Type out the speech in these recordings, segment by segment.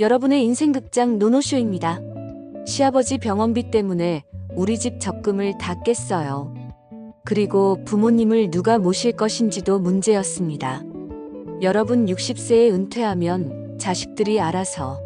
여러분의 인생 극장 노노쇼입니다. 시아버지 병원비 때문에 우리 집 적금을 다 깼어요. 그리고 부모님을 누가 모실 것인지도 문제였습니다. 여러분 60세에 은퇴하면 자식들이 알아서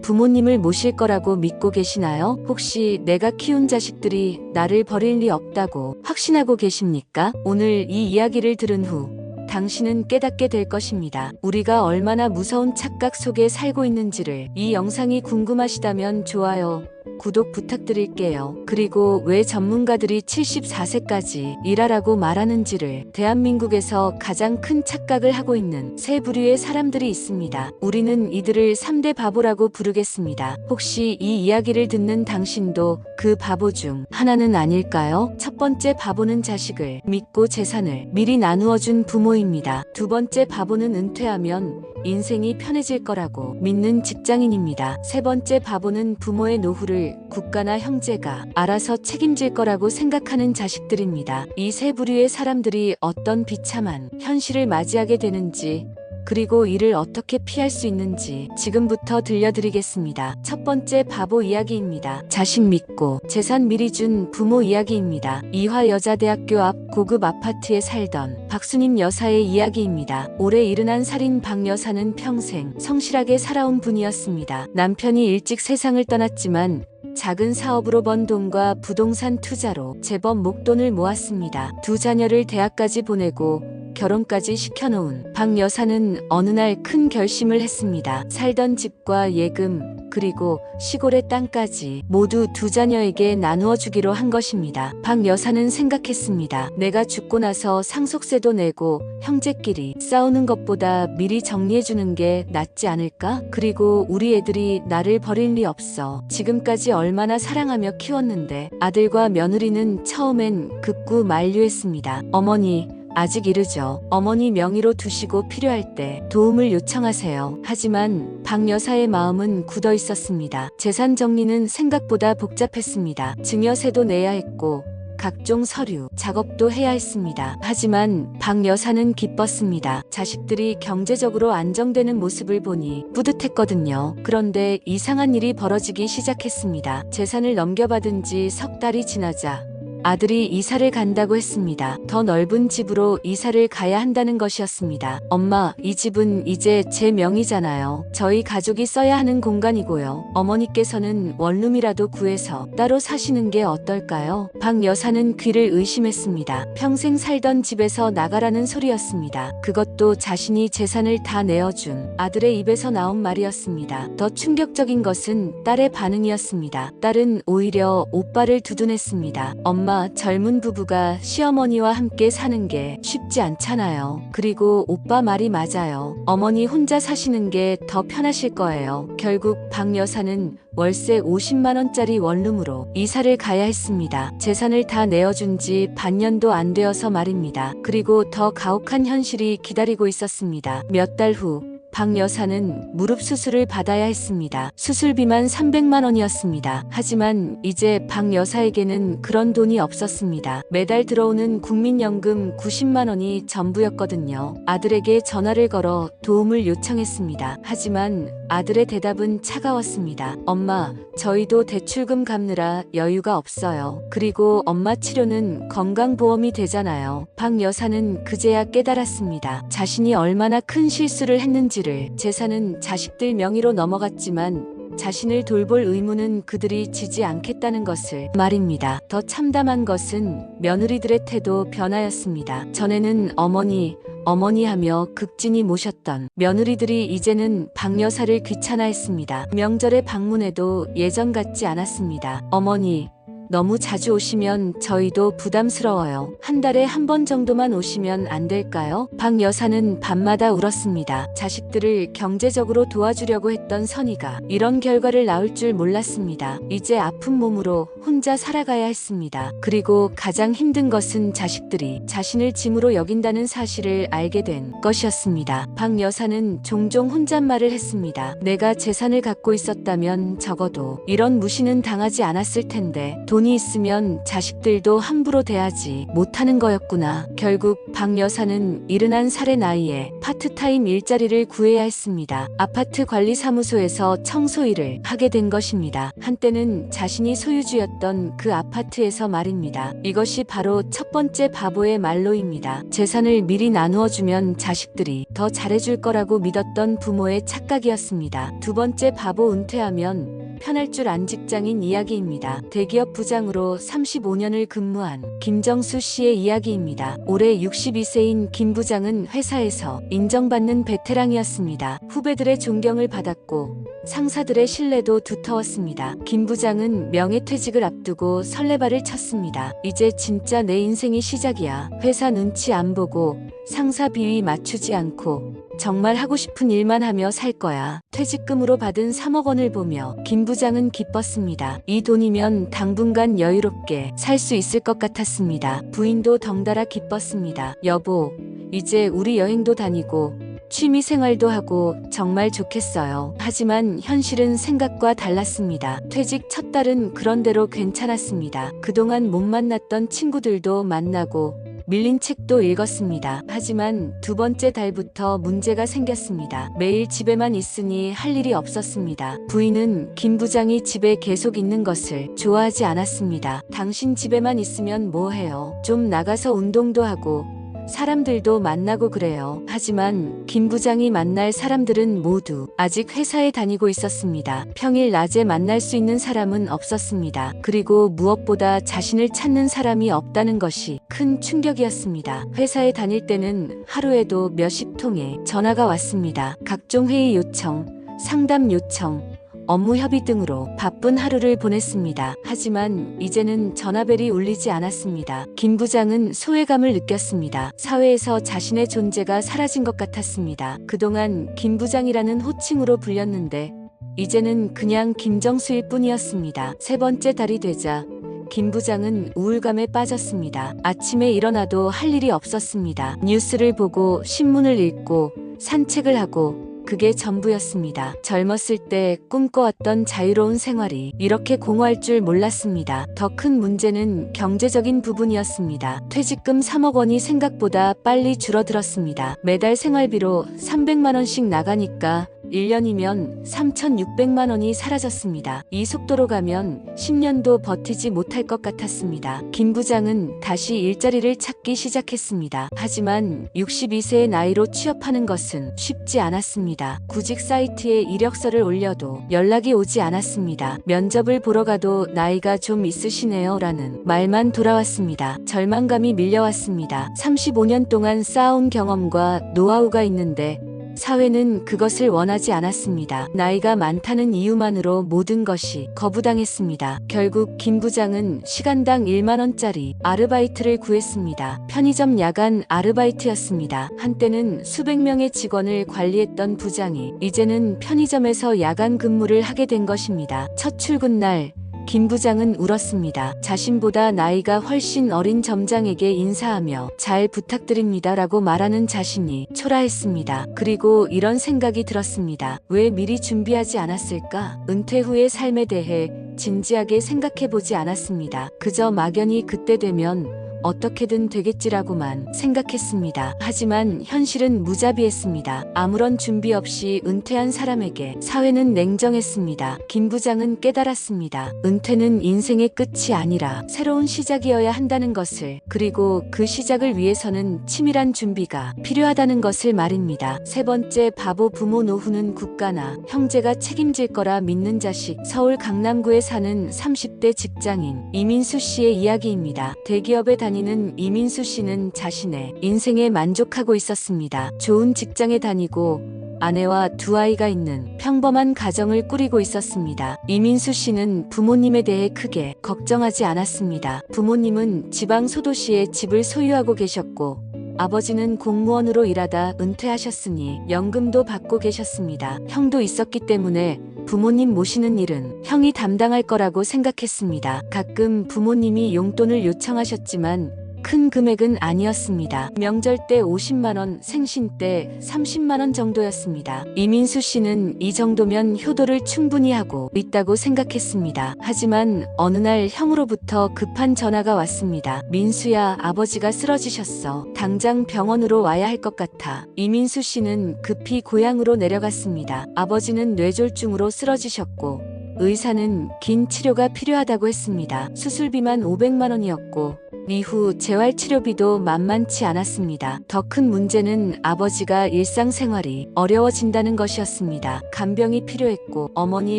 부모님을 모실 거라고 믿고 계시나요? 혹시 내가 키운 자식들이 나를 버릴 리 없다고 확신하고 계십니까? 오늘 이 이야기를 들은 후 당신은 깨닫게 될 것입니다. 우리가 얼마나 무서운 착각 속에 살고 있는지를 이 영상이 궁금하시다면 좋아요, 구독 부탁드릴게요. 그리고 왜 전문가들이 74세까지 일하라고 말하는지를 대한민국에서 가장 큰 착각을 하고 있는 세 부류의 사람들이 있습니다. 우리는 이들을 3대 바보라고 부르겠습니다. 혹시 이 이야기를 듣는 당신도 그 바보 중 하나는 아닐까요? 첫 번째 바보는 자식을 믿고 재산을 미리 나누어 준 부모입니다. 두 번째 바보는 은퇴하면 인생이 편해질 거라고 믿는 직장인입니다. 세 번째 바보는 부모의 노후를 국가나 형제가 알아서 책임질 거라고 생각하는 자식들입니다. 이 세 부류의 사람들이 어떤 비참한 현실을 맞이하게 되는지 그리고 이를 어떻게 피할 수 있는지 지금부터 들려드리겠습니다. 첫 번째 바보 이야기입니다. 자식 믿고 재산 미리 준 부모 이야기입니다. 이화 여자대학교 앞 고급 아파트에 살던 박수님 여사의 이야기입니다. 올해 일흔한 살인 박 여사는 평생 성실하게 살아온 분이었습니다. 남편이 일찍 세상을 떠났지만 작은 사업으로 번 돈과 부동산 투자로 제법 목돈을 모았습니다. 두 자녀를 대학까지 보내고 결혼까지 시켜놓은 박 여사는 어느 날 큰 결심을 했습니다. 살던 집과 예금, 그리고 시골의 땅까지 모두 두 자녀에게 나누어 주기로 한 것입니다. 박 여사는 생각했습니다. 내가 죽고 나서 상속세도 내고 형제끼리 싸우는 것보다 미리 정리해 주는 게 낫지 않을까? 그리고 우리 애들이 나를 버릴 리 없어. 지금까지 얼마나 사랑하며 키웠는데 아들과 며느리는 처음엔 극구 만류했습니다. 어머니, 아직 이르죠. 어머니 명의로 두시고 필요할 때 도움을 요청하세요. 하지만 박 여사의 마음은 굳어 있었습니다. 재산 정리는 생각보다 복잡했습니다. 증여세도 내야 했고 각종 서류, 작업도 해야 했습니다. 하지만 박 여사는 기뻤습니다. 자식들이 경제적으로 안정되는 모습을 보니 뿌듯했거든요. 그런데 이상한 일이 벌어지기 시작했습니다. 재산을 넘겨받은 지 석 달이 지나자 아들이 이사를 간다고 했습니다. 더 넓은 집으로 이사를 가야 한다는 것이었습니다. 엄마, 이 집은 이제 제 명의잖아요. 저희 가족이 써야 하는 공간이고요. 어머니께서는 원룸이라도 구해서 따로 사시는 게 어떨까요? 박 여사는 귀를 의심했습니다. 평생 살던 집에서 나가라는 소리였습니다. 그것도 자신이 재산을 다 내어준 아들의 입에서 나온 말이었습니다. 더 충격적인 것은 딸의 반응이었습니다. 딸은 오히려 오빠를 두둔했습니다. 엄마, 젊은 부부가 시어머니와 함께 사는 게 쉽지 않잖아요. 그리고 오빠 말이 맞아요. 어머니 혼자 사시는 게 더 편하실 거예요. 결국 박 여사는 월세 50만 원짜리 원룸으로 이사를 가야 했습니다. 재산을 다 내어준 지 반년도 안 되어서 말입니다. 그리고 더 가혹한 현실이 기다리고 있었습니다. 몇 달 후 박 여사는 무릎 수술을 받아야 했습니다. 수술비만 300만 원이었습니다. 하지만 이제 박 여사에게는 그런 돈이 없었습니다. 매달 들어오는 국민연금 90만 원이 전부였거든요. 아들에게 전화를 걸어 도움을 요청했습니다. 하지만 아들의 대답은 차가웠습니다. 엄마, 저희도 대출금 갚느라 여유가 없어요. 그리고 엄마 치료는 건강보험이 되잖아요. 박 여사는 그제야 깨달았습니다. 자신이 얼마나 큰 실수를 했는지를 재산은 자식들 명의로 넘어갔지만 자신을 돌볼 의무는 그들이 지지 않겠다는 것을 말입니다. 더 참담한 것은 며느리들의 태도 변화였습니다. 전에는 어머니, 어머니 하며 극진히 모셨던 며느리들이 이제는 박 여사를 귀찮아했습니다. 명절에 방문해도 예전 같지 않았습니다. 어머니, 너무 자주 오시면 저희도 부담스러워요. 한 달에 한 번 정도만 오시면 안 될까요? 박 여사는 밤마다 울었습니다. 자식들을 경제적으로 도와주려고 했던 선의가 이런 결과를 낳을 줄 몰랐습니다. 이제 아픈 몸으로 혼자 살아가야 했습니다. 그리고 가장 힘든 것은 자식들이 자신을 짐으로 여긴다는 사실을 알게 된 것이었습니다. 박 여사는 종종 혼잣말을 했습니다. 내가 재산을 갖고 있었다면 적어도 이런 무시는 당하지 않았을 텐데 돈 돈이 있으면 자식들도 함부로 대하지 못하는 거였구나. 결국 박 여사는 71살의 나이에 파트타임 일자리를 구해야 했습니다. 아파트 관리 사무소에서 청소 일을 하게 된 것입니다. 한때는 자신이 소유주였던 그 아파트에서 말입니다. 이것이 바로 첫 번째 바보의 말로입니다. 재산을 미리 나누어 주면 자식들이 더 잘해줄 거라고 믿었던 부모의 착각이었습니다. 두 번째 바보 은퇴하면 편할 줄 안 직장인 이야기입니다. 대기업 부장으로 35년을 근무한 김정수 씨의 이야기입니다. 올해 62세인 김 부장은 회사에서 인정받는 베테랑이었습니다. 후배들의 존경을 받았고 상사들의 신뢰도 두터웠습니다. 김 부장은 명예퇴직을 앞두고 설레발을 쳤습니다. 이제 진짜 내 인생이 시작이야. 회사 눈치 안 보고 상사 비위 맞추지 않고 정말 하고 싶은 일만 하며 살 거야. 퇴직금으로 받은 3억 원을 보며 김 부장은 기뻤습니다. 이 돈이면 당분간 여유롭게 살 수 있을 것 같았습니다. 부인도 덩달아 기뻤습니다. 여보, 이제 우리 여행도 다니고 취미 생활도 하고 정말 좋겠어요. 하지만 현실은 생각과 달랐습니다. 퇴직 첫 달은 그런대로 괜찮았습니다. 그동안 못 만났던 친구들도 만나고 밀린 책도 읽었습니다. 하지만 두 번째 달부터 문제가 생겼습니다. 매일 집에만 있으니 할 일이 없었습니다. 부인은 김 부장이 집에 계속 있는 것을 좋아하지 않았습니다. 당신 집에만 있으면 뭐 해요? 좀 나가서 운동도 하고 사람들도 만나고 그래요. 하지만 김 부장이 만날 사람들은 모두 아직 회사에 다니고 있었습니다. 평일 낮에 만날 수 있는 사람은 없었습니다. 그리고 무엇보다 자신을 찾는 사람이 없다는 것이 큰 충격이었습니다. 회사에 다닐 때는 하루에도 몇십 통의 전화가 왔습니다. 각종 회의 요청, 상담 요청, 업무 협의 등으로 바쁜 하루를 보냈습니다. 하지만 이제는 전화벨이 울리지 않았습니다. 김 부장은 소외감을 느꼈습니다. 사회에서 자신의 존재가 사라진 것 같았습니다. 그동안 김 부장이라는 호칭으로 불렸는데 이제는 그냥 김정수일 뿐이었습니다. 세 번째 달이 되자 김 부장은 우울감에 빠졌습니다. 아침에 일어나도 할 일이 없었습니다. 뉴스를 보고 신문을 읽고 산책을 하고 그게 전부였습니다. 젊었을 때 꿈꿔왔던 자유로운 생활이 이렇게 공허할 줄 몰랐습니다. 더 큰 문제는 경제적인 부분이었습니다. 퇴직금 3억 원이 생각보다 빨리 줄어들었습니다. 매달 생활비로 300만 원씩 나가니까 1년이면 3,600만 원이 사라졌습니다. 이 속도로 가면 10년도 버티지 못할 것 같았습니다. 김 부장은 다시 일자리를 찾기 시작했습니다. 하지만 62세의 나이로 취업하는 것은 쉽지 않았습니다. 구직 사이트에 이력서를 올려도 연락이 오지 않았습니다. 면접을 보러 가도 나이가 좀 있으시네요 라는 말만 돌아왔습니다. 절망감이 밀려왔습니다. 35년 동안 쌓아온 경험과 노하우가 있는데 사회는 그것을 원하지 않았습니다. 나이가 많다는 이유만으로 모든 것이 거부당했습니다. 결국 김 부장은 시간당 1만원짜리 아르바이트를 구했습니다. 편의점 야간 아르바이트였습니다. 한때는 수백 명의 직원을 관리했던 부장이 이제는 편의점에서 야간 근무를 하게 된 것입니다. 첫 출근 날 김 부장은 울었습니다. 자신보다 나이가 훨씬 어린 점장에게 인사하며 잘 부탁드립니다 라고 말하는 자신이 초라했습니다. 그리고 이런 생각이 들었습니다. 왜 미리 준비하지 않았을까? 은퇴 후의 삶에 대해 진지하게 생각해보지 않았습니다. 그저 막연히 그때 되면 어떻게든 되겠지라고만 생각했습니다. 하지만 현실은 무자비했습니다. 아무런 준비 없이 은퇴한 사람에게 사회는 냉정했습니다. 김 부장은 깨달았습니다. 은퇴는 인생의 끝이 아니라 새로운 시작이어야 한다는 것을 그리고 그 시작을 위해서는 치밀한 준비가 필요하다는 것을 말입니다. 세 번째 바보 부모 노후는 국가나 형제가 책임질 거라 믿는 자식 서울 강남구에 사는 30대 직장인 이민수 씨의 이야기입니다. 대기업에 다 니는 이민수 씨는 자신의 인생에 만족하고 있었습니다. 좋은 직장에 다니고 아내와 두 아이가 있는 평범한 가정을 꾸리고 있었습니다. 이민수 씨는 부모님에 대해 크게 걱정하지 않았습니다. 부모님은 지방 소도시에 집을 소유하고 계셨고 아버지는 공무원으로 일하다 은퇴하셨으니 연금도 받고 계셨습니다. 형도 있었기 때문에 부모님 모시는 일은 형이 담당할 거라고 생각했습니다. 가끔 부모님이 용돈을 요청하셨지만 큰 금액은 아니었습니다. 명절 때 50만 원, 생신 때 30만 원 정도였습니다. 이민수 씨는 이 정도면 효도를 충분히 하고 있다고 생각했습니다. 하지만 어느 날 형으로부터 급한 전화가 왔습니다. 민수야, 아버지가 쓰러지셨어. 당장 병원으로 와야 할 것 같아. 이민수 씨는 급히 고향으로 내려갔습니다. 아버지는 뇌졸중으로 쓰러지셨고 의사는 긴 치료가 필요하다고 했습니다. 수술비만 500만 원이었고 이후 재활 치료비도 만만치 않았습니다. 더 큰 문제는 아버지가 일상생활이 어려워진다는 것이었습니다. 간병이 필요했고 어머니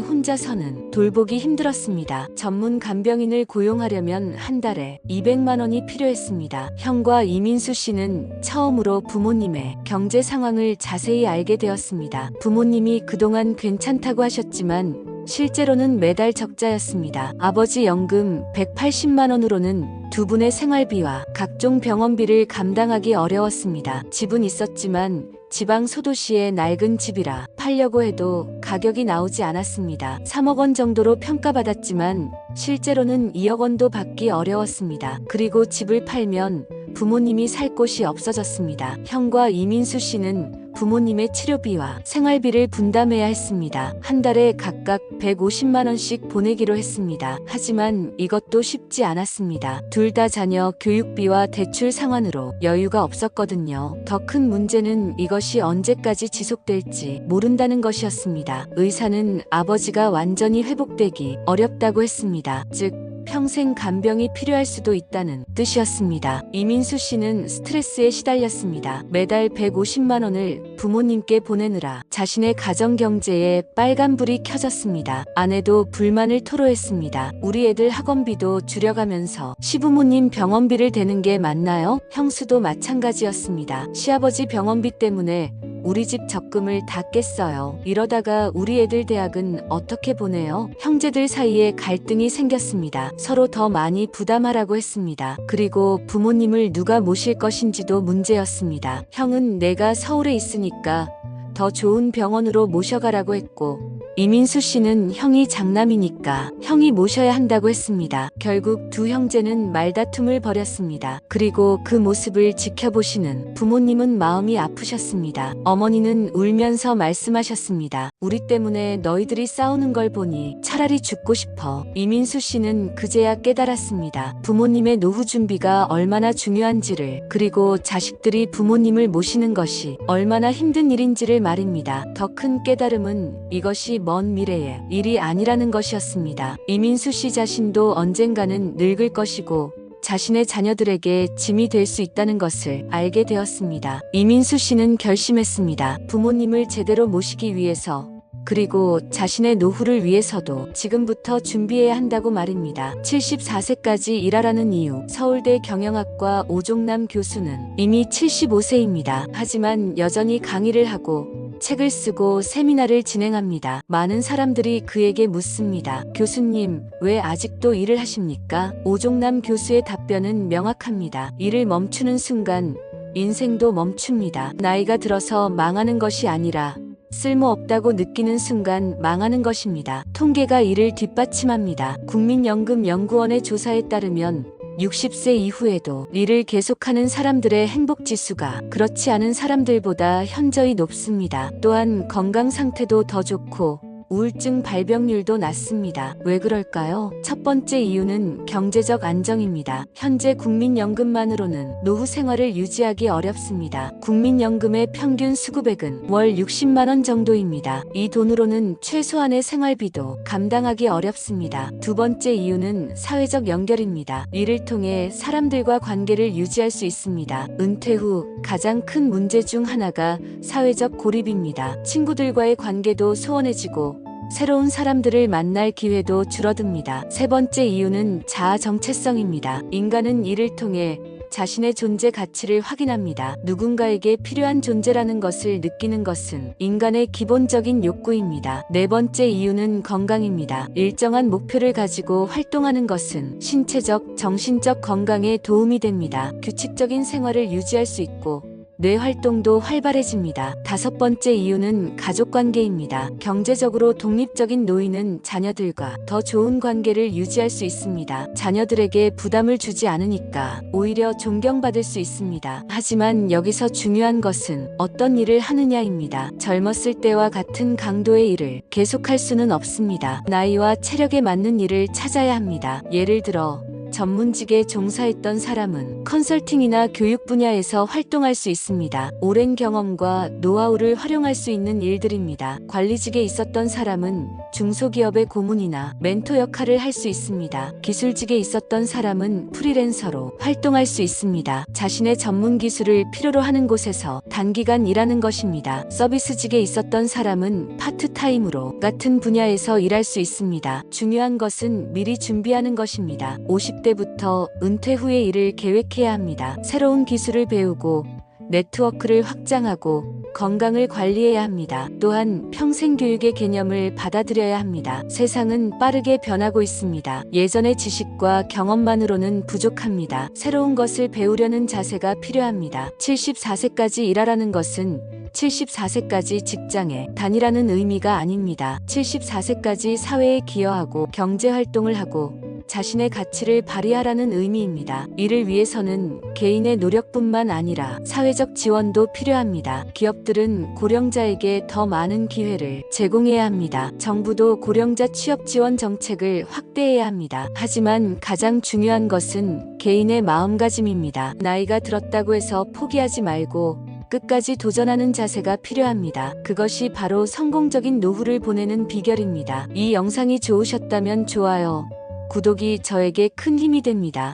혼자서는 돌보기 힘들었습니다. 전문 간병인을 고용하려면 한 달에 200만 원이 필요했습니다. 형과 이민수 씨는 처음으로 부모님의 경제 상황을 자세히 알게 되었습니다. 부모님이 그동안 괜찮다고 하셨지만 실제로는 매달 적자였습니다. 아버지 연금 180만 원으로는 두 분의 생활비와 각종 병원비를 감당하기 어려웠습니다. 집은 있었지만 지방 소도시의 낡은 집이라 팔려고 해도 가격이 나오지 않았습니다. 3억 원 정도로 평가받았지만 실제로는 2억 원도 받기 어려웠습니다. 그리고 집을 팔면 부모님이 살 곳이 없어졌습니다. 형과 이민수 씨는 부모님의 치료비와 생활비를 분담해야 했습니다. 한 달에 각각 150만 원씩 보내기로 했습니다. 하지만 이것도 쉽지 않았습니다. 둘 다 자녀 교육비와 대출 상환으로 여유가 없었거든요. 더 큰 문제는 이것이 언제까지 지속될지 모른다는 것이었습니다. 의사는 아버지가 완전히 회복되기 어렵다고 했습니다. 즉, 평생 간병이 필요할 수도 있다는 뜻이었습니다. 이민수 씨는 스트레스에 시달렸습니다. 매달 150만 원을 부모님께 보내느라 자신의 가정 경제에 빨간불이 켜졌습니다. 아내도 불만을 토로했습니다. 우리 애들 학원비도 줄여가면서 시부모님 병원비를 대는 게 맞나요? 형수도 마찬가지였습니다. 시아버지 병원비 때문에 우리 집 적금을 다 깼어요. 이러다가 우리 애들 대학은 어떻게 보내요? 형제들 사이에 갈등이 생겼습니다. 서로 더 많이 부담하라고 했습니다. 그리고 부모님을 누가 모실 것인지도 문제였습니다. 형은 내가 서울에 있으니까 더 좋은 병원으로 모셔가라고 했고, 이민수 씨는 형이 장남이니까 형이 모셔야 한다고 했습니다. 결국 두 형제는 말다툼을 벌였습니다. 그리고 그 모습을 지켜보시는 부모님은 마음이 아프셨습니다. 어머니는 울면서 말씀하셨습니다. 우리 때문에 너희들이 싸우는 걸 보니 차라리 죽고 싶어. 이민수 씨는 그제야 깨달았습니다. 부모님의 노후 준비가 얼마나 중요한지를 그리고 자식들이 부모님을 모시는 것이 얼마나 힘든 일인지를 말입니다. 더 큰 깨달음은 이것이 먼 미래의 일이 아니라는 것이었습니다. 이민수 씨 자신도 언젠가는 늙을 것이고 자신의 자녀들에게 짐이 될 수 있다는 것을 알게 되었습니다. 이민수 씨는 결심했습니다. 부모님을 제대로 모시기 위해서 그리고 자신의 노후를 위해서도 지금부터 준비해야 한다고 말입니다. 74세까지 일하라는 이유. 서울대 경영학과 오종남 교수는 이미 75세입니다. 하지만 여전히 강의를 하고 책을 쓰고 세미나를 진행합니다. 많은 사람들이 그에게 묻습니다. 교수님, 왜 아직도 일을 하십니까? 오종남 교수의 답변은 명확합니다. 일을 멈추는 순간 인생도 멈춥니다. 나이가 들어서 망하는 것이 아니라 쓸모없다고 느끼는 순간 망하는 것입니다. 통계가 이를 뒷받침합니다. 국민연금연구원의 조사에 따르면 60세 이후에도 일을 계속하는 사람들의 행복 지수가 그렇지 않은 사람들보다 현저히 높습니다. 또한 건강 상태도 더 좋고 우울증 발병률도 낮습니다. 왜 그럴까요? 첫 번째 이유는 경제적 안정입니다. 현재 국민연금만으로는 노후 생활을 유지하기 어렵습니다. 국민연금의 평균 수급액은 월 60만 원 정도입니다. 이 돈으로는 최소한의 생활비도 감당하기 어렵습니다. 두 번째 이유는 사회적 연결입니다. 이를 통해 사람들과 관계를 유지할 수 있습니다. 은퇴 후 가장 큰 문제 중 하나가 사회적 고립입니다. 친구들과의 관계도 소원해지고 새로운 사람들을 만날 기회도 줄어듭니다. 세 번째 이유는 자아 정체성입니다. 인간은 이를 통해 자신의 존재 가치를 확인합니다. 누군가에게 필요한 존재라는 것을 느끼는 것은 인간의 기본적인 욕구입니다. 네 번째 이유는 건강입니다. 일정한 목표를 가지고 활동하는 것은 신체적, 정신적 건강에 도움이 됩니다. 규칙적인 생활을 유지할 수 있고 뇌 활동도 활발해집니다. 다섯 번째 이유는 가족 관계입니다. 경제적으로 독립적인 노인은 자녀들과 더 좋은 관계를 유지할 수 있습니다. 자녀들에게 부담을 주지 않으니까 오히려 존경받을 수 있습니다. 하지만 여기서 중요한 것은 어떤 일을 하느냐입니다. 젊었을 때와 같은 강도의 일을 계속할 수는 없습니다. 나이와 체력에 맞는 일을 찾아야 합니다. 예를 들어 전문직에 종사했던 사람은 컨설팅이나 교육 분야에서 활동할 수 있습니다. 오랜 경험과 노하우를 활용할 수 있는 일들입니다. 관리직에 있었던 사람은 중소기업의 고문이나 멘토 역할을 할 수 있습니다. 기술직에 있었던 사람은 프리랜서로 활동할 수 있습니다. 자신의 전문 기술을 필요로 하는 곳에서 단기간 일하는 것입니다. 서비스직에 있었던 사람은 파트타임으로 같은 분야에서 일할 수 있습니다. 중요한 것은 미리 준비하는 것입니다. 50대 부터 은퇴 후의 일을 계획해야 합니다. 새로운 기술을 배우고 네트워크를 확장하고 건강을 관리해야 합니다. 또한 평생 교육의 개념을 받아들여야 합니다. 세상은 빠르게 변하고 있습니다. 예전의 지식과 경험만으로는 부족합니다. 새로운 것을 배우려는 자세가 필요합니다. 74세까지 일하라는 것은 74세까지 직장에 다니라는 의미가 아닙니다. 74세까지 사회에 기여하고 경제 활동을 하고 자신의 가치를 발휘하라는 의미입니다. 이를 위해서는 개인의 노력뿐만 아니라 사회적 지원도 필요합니다. 기업들은 고령자에게 더 많은 기회를 제공해야 합니다. 정부도 고령자 취업 지원 정책을 확대해야 합니다. 하지만 가장 중요한 것은 개인의 마음가짐입니다. 나이가 들었다고 해서 포기하지 말고 끝까지 도전하는 자세가 필요합니다. 그것이 바로 성공적인 노후를 보내는 비결입니다. 이 영상이 좋으셨다면 좋아요, 구독이 저에게 큰 힘이 됩니다.